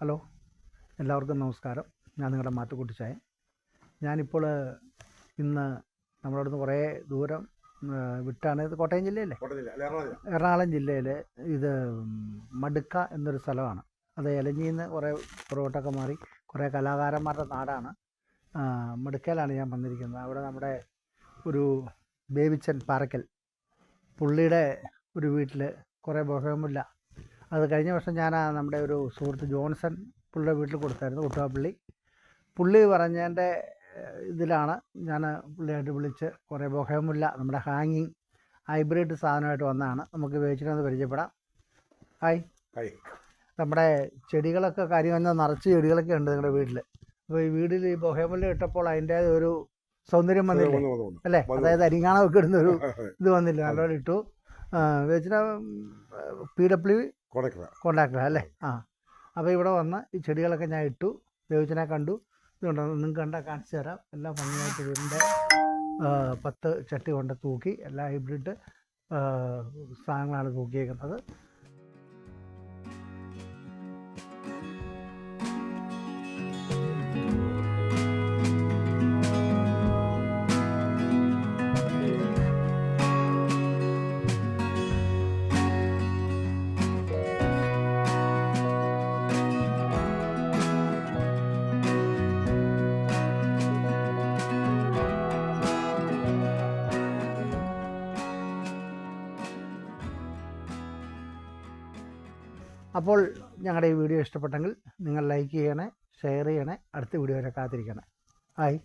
Hello എല്ലാവർക്കും നമസ്കാരം. ഞാൻ നിങ്ങളുടെ മാത്തുക്കുട്ടിച്ചായ ഞാനിപ്പോൾ ഇന്ന് നമ്മുടെ അടുത്ത് കുറേ ദൂരം വിട്ടാണ്. ഇത് കോട്ടയം ജില്ലയല്ലേ എറണാകുളം ജില്ല. ജില്ലയിൽ ഇത് മടുക്ക എന്നൊരു സ്ഥലമാണ്. അത് ഇലഞ്ഞിയിൽ നിന്ന് കുറേ പുറകോട്ടൊക്കെ മാറി കുറേ കലാകാരന്മാരുടെ നാടാണ്. മടുക്കയിലാണ് ഞാൻ വന്നിരിക്കുന്നത്. അവിടെ നമ്മുടെ ഒരു ബേബിച്ചൻ പാറക്കൽ. പുള്ളിയുടെ ഒരു വീട്ടിൽ കുറേ ബഹുമുല്ല അത് കഴിഞ്ഞ വർഷം ഞാൻ നമ്മുടെ ഒരു സുഹൃത്ത് ജോൺസൺ പുള്ളിയുടെ വീട്ടിൽ കൊടുത്തായിരുന്നു കുട്ടുവാപ്പള്ളി പുള്ളി പറഞ്ഞതിന്റെ ഇതിലാണ് ഞാൻ പുള്ളിയായിട്ട് വിളിച്ച് കുറേ ബൊഹേമുല്ല നമ്മുടെ ഹാങ്ങിങ് ഹൈബ്രിഡ് സാധനമായിട്ട് വന്നതാണ്. നമുക്ക് ഉപയോഗിച്ചിട്ടൊന്ന് പരിചയപ്പെടാം. Hi hi. നമ്മുടെ ചെടികളൊക്കെ കാര്യം വന്നാൽ നിറച്ച് ചെടികളൊക്കെ ഉണ്ട് നിങ്ങളുടെ വീട്ടിൽ അപ്പോൾ ഈ വീട്ടിൽ ഈ ബൊഹേമുല്ല ഇട്ടപ്പോൾ അതിന്റെ ഒരു സൗന്ദര്യം വന്നില്ലേ? വന്നു, വന്നു, വന്നു. അല്ലേ? അതായത് അരിങ്ങാണമൊക്കെ ഇടുന്ന ഒരു ഇത് വന്നില്ല? നല്ലോണം ഇട്ടു. വെച്ചിട്ട് പി ഡബ്ല്യു കോൺട്രാക്ടർ അല്ലേ? ആ. അപ്പോൾ ഇവിടെ വന്ന് ഈ ചെടികളൊക്കെ ഞാൻ ഇട്ടു ദേവച്ചനെ കണ്ടു. ഇതുകൊണ്ട് നിങ്ങൾക്ക് കണ്ടാൽ കാണിച്ചു തരാം. എല്ലാം ഭംഗിയായിട്ട് വീടിന്റെ പത്ത് ചട്ടി കൊണ്ട് തൂക്കി എല്ലാ ഹൈബ്രിഡ് സാധനങ്ങളാണ് തൂക്കിയേക്കുന്നത്. അപ്പോൾ ഞങ്ങളുടെ ഈ വീഡിയോ ഇഷ്ടപ്പെട്ടെങ്കിൽ നിങ്ങൾ ലൈക്ക് ചെയ്യണേ ഷെയർ ചെയ്യണേ അടുത്ത വീഡിയോ വരെ കാത്തിരിക്കണേ ഹായ്.